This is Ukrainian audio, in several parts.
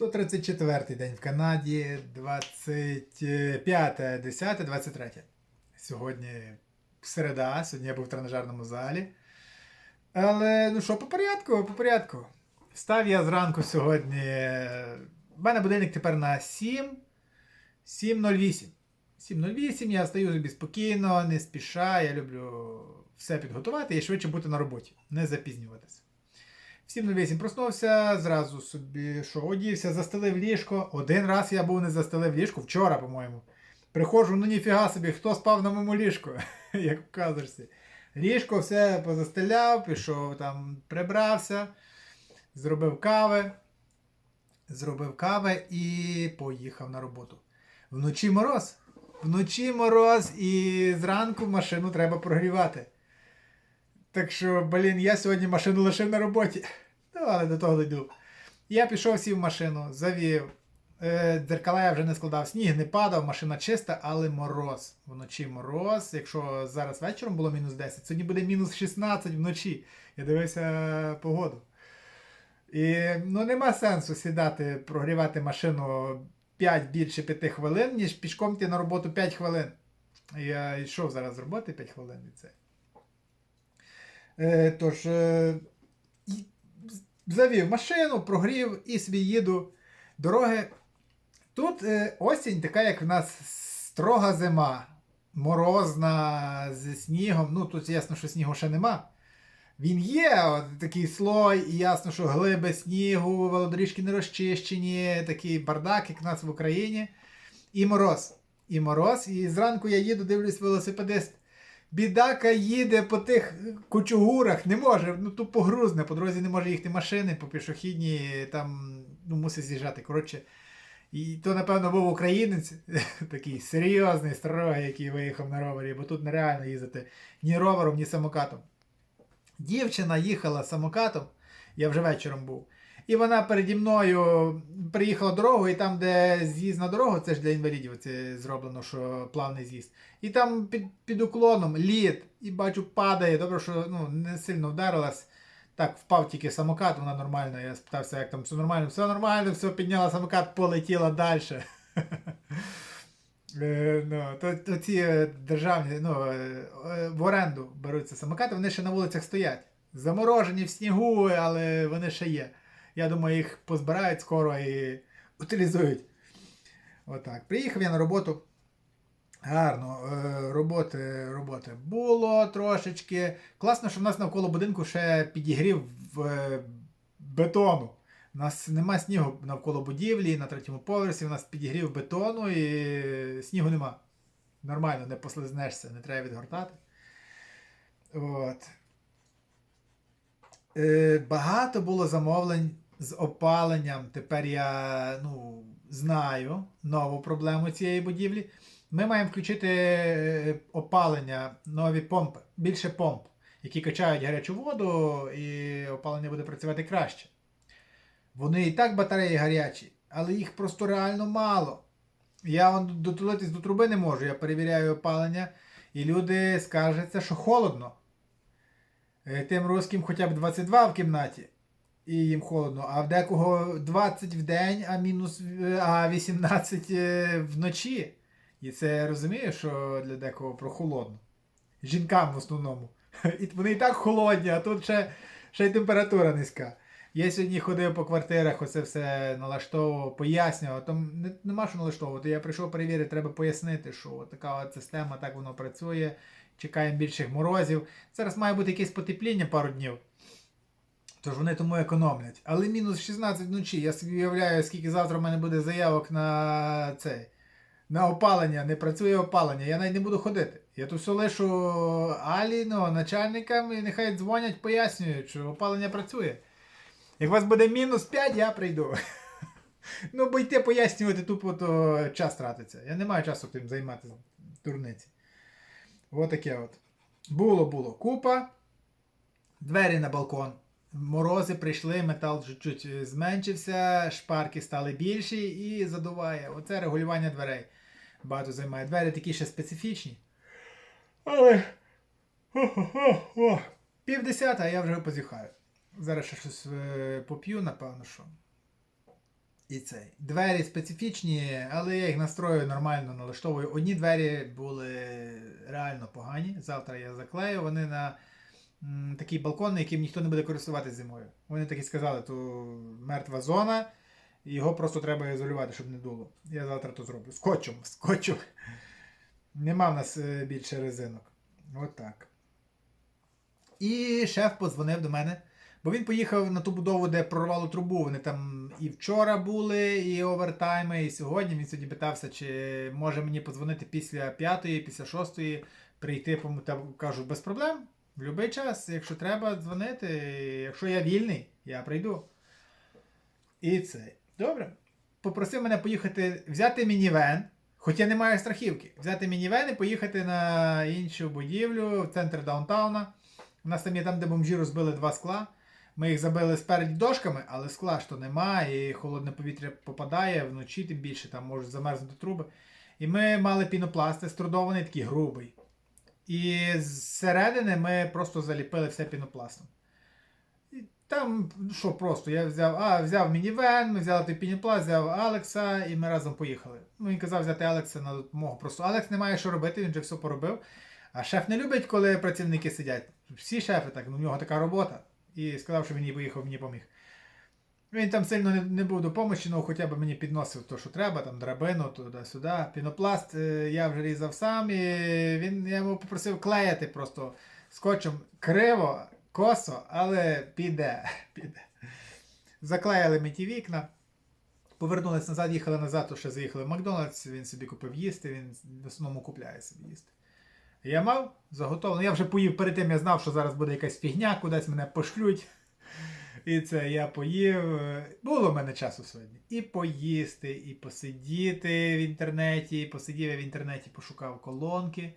134 день в Канаді, 25, 10, 23. Сьогодні середа, сьогодні я був в тренажерному залі. Але ну що, по порядку, по порядку. Встав я зранку сьогодні. У мене будильник тепер на 7. 7.08. 7.08, я стою собі спокійно, не спіша. Я люблю все підготувати і швидше бути на роботі, не запізнюватися. В 7.08 проснувся, зразу собі що, одівся, застелив ліжко. Один раз я був не застелив ліжко, вчора, по-моєму. Приходжу, ну ніфіга собі, хто спав на моєму ліжку, як в казочці. Ліжко все позастеляв, пішов там, прибрався, зробив кави, зробив кави і поїхав на роботу. Вночі мороз. Вночі мороз і зранку машину треба прогрівати. Так що, блін, я сьогодні машину лишив на роботі. Ну, але до того дойду. Я пішов сів в машину, завів. Е, дзеркала я вже не складав, сніг не падав, машина чиста, але мороз. Вночі мороз. Якщо зараз вечором було мінус 10, сьогодні буде мінус 16 вночі. Я дивився погоду. І ну, нема сенсу сідати, прогрівати машину 5 більше 5 хвилин, ніж пішком йти на роботу 5 хвилин. Я йшов зараз з роботи 5 хвилин від це. Е, тож, е, завів машину, прогрів і собі їду. Дороги. Тут е, осінь така, як в нас строга зима, морозна, зі снігом. Ну, тут ясно, що снігу ще нема. Він є, от, такий слой, і ясно, що глиби снігу, велодоріжки не розчищені, такий бардак, як в нас в Україні. І мороз. І мороз. І зранку я їду, дивлюсь, велосипедист. Бідака їде по тих кучугурах, не може, ну тупо грузне, по дорозі не може їхати машини, по пішохідній, там ну, мусить з'їжджати. Коротше, і то, напевно, був українець, такий серйозний, строгий, який виїхав на ровері, бо тут нереально їздити ні ровером, ні самокатом. Дівчина їхала самокатом, я вже вечором був. І вона переді мною приїхала дорогу, і там, де з'їзд на дорогу, це ж для інвалідів це зроблено, що плавний з'їзд. І там під, під уклоном лід, і бачу, падає. Добре, що ну, не сильно вдарилась. Так, впав тільки самокат, вона нормально. Я спитався, як там все нормально. Все нормально, все підняла самокат, полетіла далі. Е, ну, ці е, державні ну, е, в оренду беруться самокати, вони ще на вулицях стоять. Заморожені в снігу, але вони ще є. Я думаю, їх позбирають скоро і утилізують. Отак. Приїхав я на роботу. Гарно, е, роботи, роботи було трошечки. Класно, що в нас навколо будинку ще підігрів е, бетону. У нас нема снігу навколо будівлі, на третьому поверсі у нас підігрів бетону і снігу нема. Нормально, не послизнешся, не треба відгортати. От. Е, багато було замовлень з опаленням. Тепер я ну, знаю нову проблему цієї будівлі. Ми маємо включити е, опалення, нові помпи, більше помп, які качають гарячу воду, і опалення буде працювати краще. Вони і так батареї гарячі, але їх просто реально мало. Я вон до труби не можу, я перевіряю опалення, і люди скаржаться, що холодно. Е, Тим русським хоча б 22 в кімнаті, і їм холодно, а в декого 20 в день, а мінус а 18 е, вночі. І це я розумію, що для декого прохолодно. Жінкам в основному. І вони і так холодні, а тут ще, ще й температура низька. Я сьогодні ходив по квартирах, оце все налаштовував, пояснював. Там нема що налаштовувати. Я прийшов перевірити, треба пояснити, що така от система, так воно працює. Чекаємо більших морозів. Зараз має бути якесь потепління пару днів. Тож вони тому економлять. Але мінус 16 вночі. Я собі уявляю, скільки завтра в мене буде заявок на цей. На опалення, не працює опалення, я навіть не буду ходити. Я тут все лишу Алі, ну, начальникам, і нехай дзвонять, пояснюють, що опалення працює. Як у вас буде мінус 5, я прийду. Ну, бо йти пояснювати тупо, то час тратиться. Я не маю часу тим займатися дурниці. Отаке от. Було, було купа. Двері на балкон. Морози прийшли, метал чуть-чуть е, зменшився, шпарки стали більші і задуває. Оце регулювання дверей. Багато займає. Двері такі ще специфічні. Але. Пів десята, а я вже позіхаю. Зараз ще щось е, поп'ю, напевно, що. І цей. Двері специфічні, але я їх настрою нормально налаштовую. Одні двері були реально погані. Завтра я заклею. Вони на такий балкон, яким ніхто не буде користуватися зимою. Вони так і сказали, то мертва зона, його просто треба ізолювати, щоб не дуло. Я завтра то зроблю. Скотчем, скотчем. Нема в нас е, більше резинок. От так. І шеф подзвонив до мене. Бо він поїхав на ту будову, де прорвало трубу. Вони там і вчора були, і овертайми, і сьогодні. Він сьогодні питався, чи може мені подзвонити після п'ятої, після шостої, прийти, пом- кажу, без проблем. В будь-який час, якщо треба дзвонити, якщо я вільний, я прийду. І це. Добре. Попросив мене поїхати, взяти мінівен, хоча не маю страхівки. Взяти мінівен і поїхати на іншу будівлю, в центр даунтауна. У нас там є там, де бомжі розбили два скла. Ми їх забили спереді дошками, але скла ж то нема, і холодне повітря попадає вночі, тим більше там можуть замерзнути труби. І ми мали пінопласт струдований, такий грубий. І зсередини ми просто заліпили все пінопластом. І там, ну що просто, я взяв, а, взяв мінівен, ми взяли той пінопласт, взяв Алекса, і ми разом поїхали. Ну, він казав взяти Алекса на допомогу. Просто Алекс не має що робити, він вже все поробив. А шеф не любить, коли працівники сидять. Всі шефи так, ну, в нього така робота. І сказав, що він поїхав, мені поміг. Він там сильно не, не був допомочі, але хоча б мені підносив то, що треба, там драбину, туди-сюди. Пінопласт е, я вже різав сам, і він, я йому попросив клеяти просто скотчем криво, косо, але піде. піде. Заклеїли ми ті вікна. Повернулись назад, їхали назад, то ще заїхали в Макдональдс, він собі купив їсти, він в основному купляє собі їсти. Я мав заготовлено. Я вже поїв перед тим, я знав, що зараз буде якась фігня, кудись мене пошлють. І це я поїв. Було в мене часу сьогодні. І поїсти, і посидіти в інтернеті. Посидів я в інтернеті, пошукав колонки.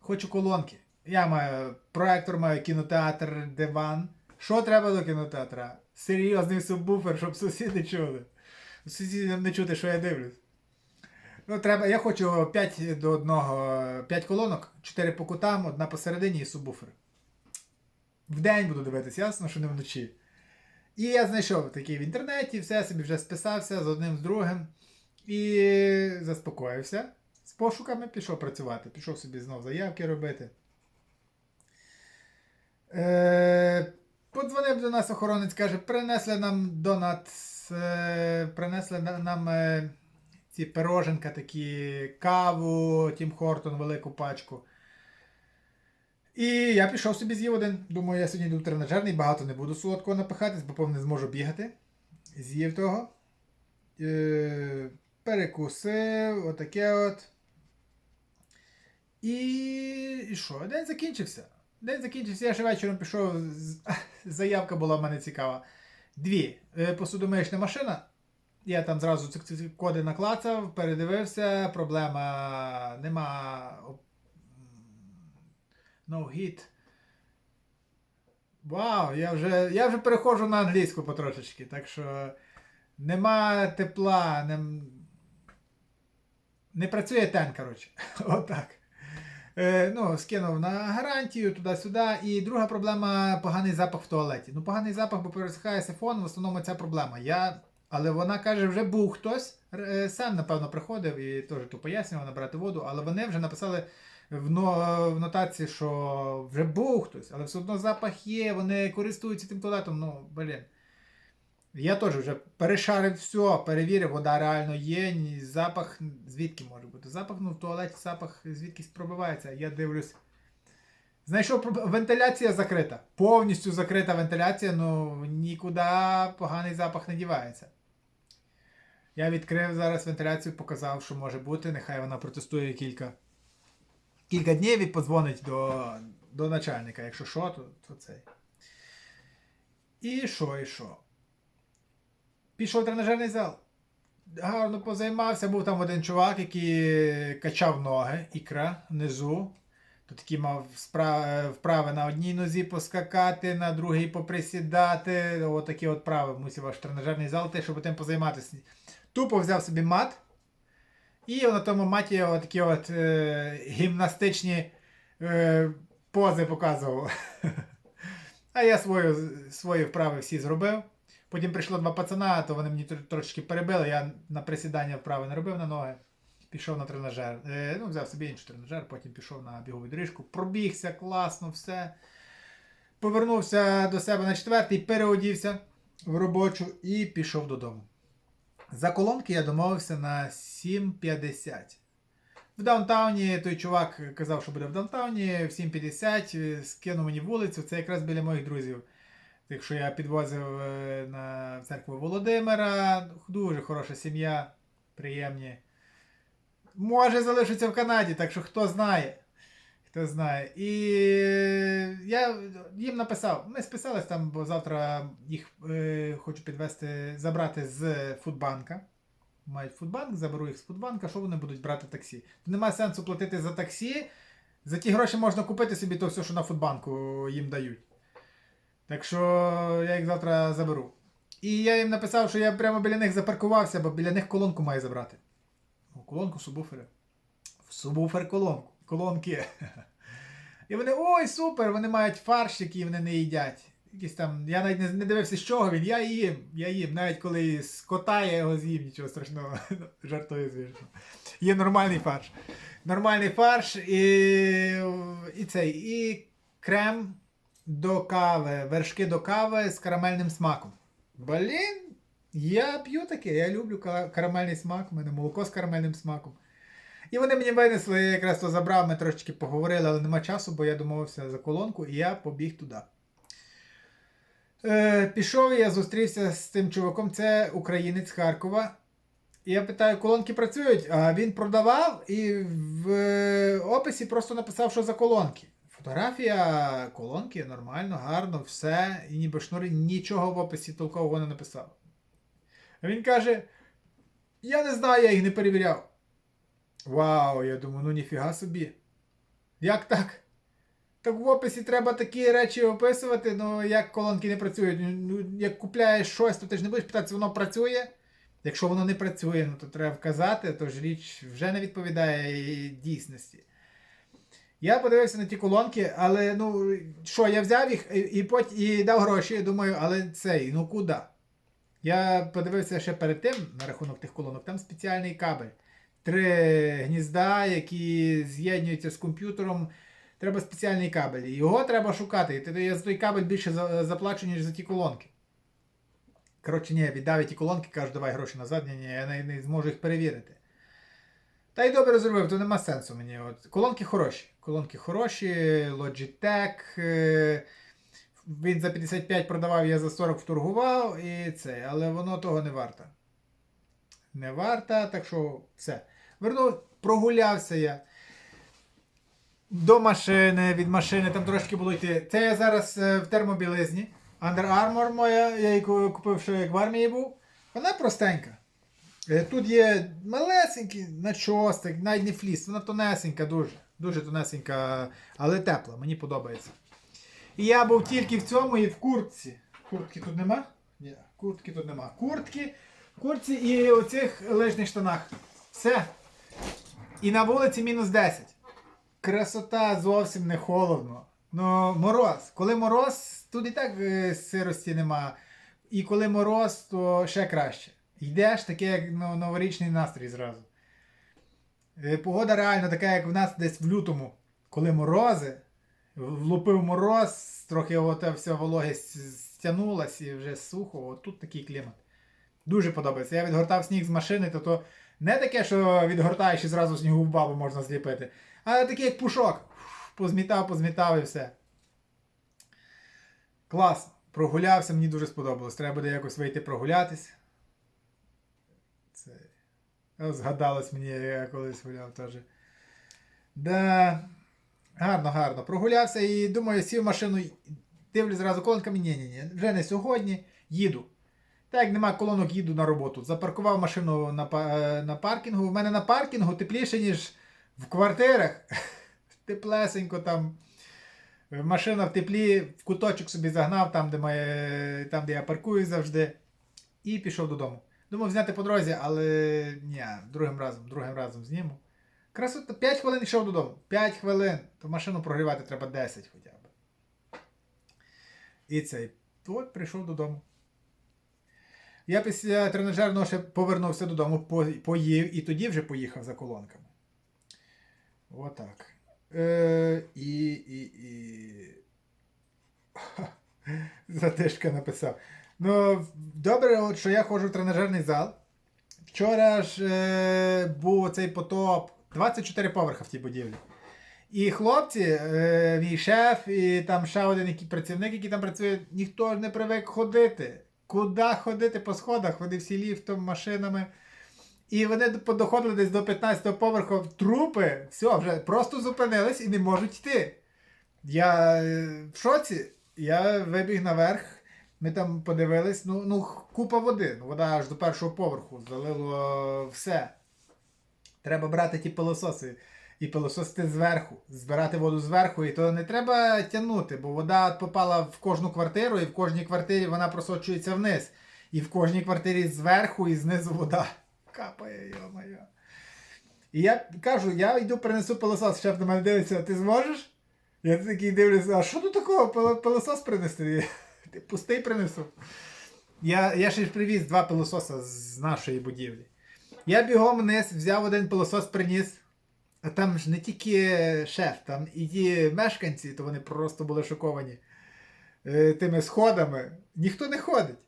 Хочу колонки. Я маю проектор, маю кінотеатр, диван. Що треба до кінотеатра? Серйозний субвуфер, щоб сусіди чули. Сусідам не чути, що я дивлюсь. Ну, треба, я хочу 5 до 1, 5 колонок, 4 по кутам, одна посередині і субвуфер. В день буду дивитися, ясно, що не вночі. І я знайшов такий в інтернеті, все собі вже списався з одним з другим. І заспокоївся. З пошуками пішов працювати. Пішов собі знов заявки робити. Е, подзвонив до нас охоронець, каже, принесли нам донат, е, принесли нам е, ці пироженка такі, каву, Тім Хортон, велику пачку. І я пішов собі з'їв один. Думаю, я сьогодні йду тренажерний, багато не буду солодкого напихатись, бо повне зможу бігати. З'їв того. Е, перекусив, отаке от. І, і що? День закінчився. День закінчився, я ще вечором пішов. Заявка була в мене цікава. Дві. Е, Посудомиючна машина. Я там зразу ці коди наклацав, передивився, проблема нема. Оп- No hit. Вау, я вже, я вже переходжу на англійську потрошечки, так що нема тепла, не, не працює тен, коротше. Отак. Е, ну, скинув на гарантію туди-сюди. І друга проблема поганий запах в туалеті. Ну, поганий запах, бо пересихає сифон, в основному ця проблема. Я... Але вона каже, вже був хтось, е, сам, напевно, приходив і теж то пояснював набрати воду, але вони вже написали в, но... в нотації, що вже був хтось, але все одно запах є, вони користуються тим туалетом. Ну, блін. Я теж вже перешарив все, перевірив, вода реально є, запах звідки може бути. Запах, ну в туалеті запах звідкись пробивається. Я дивлюсь. Знайшов вентиляція закрита. Повністю закрита вентиляція, ну нікуди поганий запах не дівається. Я відкрив зараз вентиляцію, показав, що може бути. Нехай вона протестує кілька, кілька днів і подзвонить до, до начальника. Якщо що, то, то цей. І що, і що? Пішов в тренажерний зал. Гарно позаймався, був там один чувак, який качав ноги, ікра внизу. То такий мав вправи на одній нозі поскакати, на другій поприсідати. Отакі от вправи мусив ваш тренажерний зал, те, щоб тим позайматися. Тупо взяв собі мат. І на тому маті отакі от е, гімнастичні е, пози показував. А я свою, свої вправи всі зробив. Потім прийшло два пацана, то вони мені тр- трошечки перебили. Я на присідання вправи не робив на ноги. Пішов на тренажер. Е, ну, взяв собі інший тренажер, потім пішов на бігову доріжку, пробігся, класно, все. Повернувся до себе на четвертий, переодівся в робочу і пішов додому. За колонки я домовився на 7,50. В даунтауні той чувак казав, що буде в даунтауні, в 7.50 е, скинув мені вулицю, це якраз біля моїх друзів. Тих, що я підвозив е, на церкву Володимира, дуже хороша сім'я, приємні. Може залишиться в Канаді, так що хто знає. Хто знає. І я їм написав, ми списались там, бо завтра їх е, хочу підвести, забрати з Фудбанка. Мають Фудбанк, заберу їх з Фудбанка, що вони будуть брати таксі. Нема сенсу платити за таксі. За ті гроші можна купити собі то все, що на Фудбанку їм дають. Так що я їх завтра заберу. І я їм написав, що я прямо біля них запаркувався, бо біля них колонку маю забрати. Ну, колонку субвуфери. В субвуфер колонку. Колонки. І вони, ой, супер! Вони мають фарш, який вони не їдять. Якісь там, я навіть не, не дивився, з чого він. Я їм, я їм. Навіть коли з кота я його з'їм, нічого страшного. Жартую, звісно. Є нормальний фарш. Нормальний фарш і, і цей, і крем до кави, вершки до кави з карамельним смаком. Блін, я п'ю таке, я люблю карамельний смак, у мене молоко з карамельним смаком. І вони мені винесли, я якраз то забрав, ми трошечки поговорили, але нема часу, бо я домовився за колонку, і я побіг туди. Е, пішов я зустрівся з тим чуваком, це українець Харкова. І я питаю, колонки працюють? А він продавав і в е, описі просто написав, що за колонки. Фотографія колонки нормально, гарно, все, і ніби шнури, нічого в описі толкового не написав. Він каже: Я не знаю, я їх не перевіряв. Вау, я думаю, ну ніфіга собі. Як так? Так в описі треба такі речі описувати, ну як колонки не працюють. Ну, як купляєш щось, то ти ж не будеш питатися, воно працює. Якщо воно не працює, ну то треба вказати, то ж річ вже не відповідає дійсності. Я подивився на ті колонки, але ну що, я взяв їх і, і, пот- і дав гроші, Я думаю, але цей, ну куди? Я подивився ще перед тим на рахунок тих колонок, там спеціальний кабель. Три гнізда, які з'єднуються з комп'ютером. Треба спеціальний кабель. Його треба шукати. Я за той кабель більше заплачу, ніж за ті колонки. Коротше, ні, віддав ті колонки, кажу, давай гроші назад, ні, ні, я не, не зможу їх перевірити. Та й добре зробив, то нема сенсу мені. От. Колонки хороші. Колонки хороші, Logitech. е, Він за 55 продавав, я за 40 вторгував, і це, але воно того не варто. Не варто, так що все. Вернув, прогулявся я. До машини, від машини, там трошки було йти. Це я зараз е, в термобілизні. Under Armour моя, я її купив, ще як в армії був. Вона простенька. Е, Тут є малесенький начостик, навіть не фліс, вона тонесенька, дуже. Дуже тонесенька, але тепла, мені подобається. І я був тільки в цьому і в куртці. Куртки тут нема? Ні, куртки тут нема. Куртки, куртці і оцих лижних штанах. Все. І на вулиці мінус 10. Красота зовсім не холодно. Ну, мороз. Коли мороз, тут і так е, сирості нема. І коли мороз, то ще краще. Йдеш таке, як ну, новорічний настрій зразу. Е, Погода реально така, як в нас десь в лютому, коли морози, влупив мороз, трохи ота вся вологість стягнулась і вже сухо, от тут такий клімат. Дуже подобається. Я відгортав сніг з машини, то то не таке, що відгортаєш і зразу в бабу можна зліпити, а такий як пушок. Позмітав, позмітав і все. Класно. Прогулявся, мені дуже сподобалось. Треба буде якось вийти прогулятись. Це... Згадалось мені, я колись гуляв теж. Да. Гарно, гарно. Прогулявся і думаю, сів машину, дивлюсь зразу колонками. Ні, ні, ні. Вже не сьогодні. Їду. Так як нема колонок, їду на роботу. Запаркував машину на, е, на паркінгу. У мене на паркінгу тепліше, ніж в квартирах. Теплесенько там. Машина в теплі, в куточок собі загнав, там, де, моє, там, де я паркую завжди. І пішов додому. Думав зняти по дорозі, але ні, другим разом, другим разом зніму. Красота, 5 хвилин йшов додому. 5 хвилин. То машину прогрівати треба 10 хоча б. І цей. От прийшов додому. Я після тренажерного ще повернувся додому, поїв і тоді вже поїхав за колонками. Отак. Е, і, і, і... Затишка написав. Ну, добре, от, що я ходжу в тренажерний зал. Вчора ж е, був цей потоп 24 поверха в тій будівлі. І хлопці, е, мій шеф, і там ще один який працівник, який там працює, ніхто ж не привик ходити. Куди ходити по сходах? Вони всі ліфтом, машинами. І вони доходили десь до 15-го поверху трупи, все, вже просто зупинились і не можуть йти. Я е, в шоці. Я вибіг наверх, ми там подивились, ну, ну купа води. Ну, вода аж до першого поверху, залило все. Треба брати ті пилососи і пилососити зверху, збирати воду зверху, і то не треба тягнути, бо вода попала в кожну квартиру, і в кожній квартирі вона просочується вниз. І в кожній квартирі зверху і знизу вода капає, йо-моє. І я кажу, я йду принесу пилосос, шеф на мене дивиться, ти зможеш? Я такий дивлюся, а що тут такого пилосос принести? Ти пустий принесу. Я, я ще привіз два пилососа з нашої будівлі. Я бігом вниз, взяв один пилосос, приніс. А там ж не тільки шеф, там і мешканці, то вони просто були шоковані е, тими сходами. Ніхто не ходить.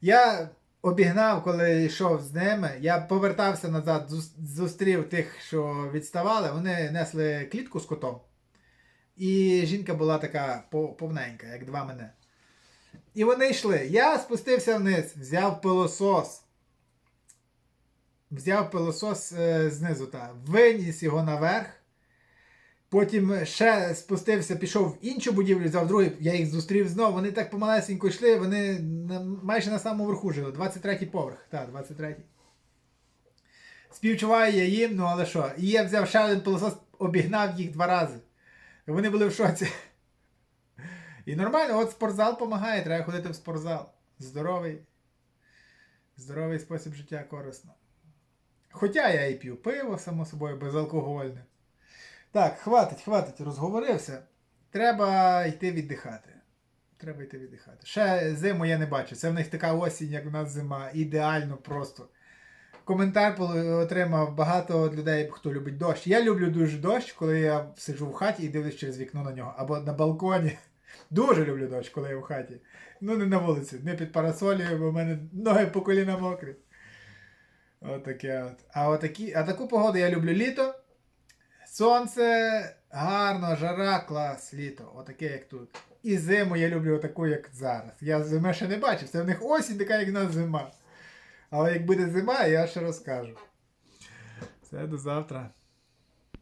Я обігнав, коли йшов з ними, я повертався назад, зустрів тих, що відставали, вони несли клітку з котом. І жінка була така повненька, як два мене. І вони йшли. Я спустився вниз, взяв пилосос. Взяв пилосос е, знизу, та, виніс його наверх. Потім ще спустився, пішов в іншу будівлю, взяв другий, я їх зустрів знову. Вони так помалесенько йшли, вони на, майже на самому верху жили. 23-й поверх. Так, 23-й. Співчуваю я їм, ну але що? І я взяв ще один пилосос, обігнав їх два рази. Вони були в шоці. І нормально, от спортзал допомагає, треба ходити в спортзал. Здоровий. Здоровий спосіб життя корисно. Хоча я і п'ю пиво, само собою, безалкогольне. Так, хватить, хватить, розговорився. Треба йти віддихати. Треба йти віддихати. Ще зиму я не бачу. Це в них така осінь, як у нас зима. Ідеально просто. Коментар отримав багато людей, хто любить дощ. Я люблю дуже дощ, коли я сиджу в хаті і дивлюсь через вікно на нього. Або на балконі. Дуже люблю дощ, коли я в хаті. Ну не на вулиці, не під парасолею, бо в мене ноги по коліна мокрі. Отаке от. А, отакі, а таку погоду я люблю літо. Сонце, гарно, жара, клас, літо. Отаке, як тут. І зиму я люблю таку, як зараз. Я зими ще не бачив. Це в них осінь така, як в нас зима. Але як буде зима, я ще розкажу. Все, до завтра.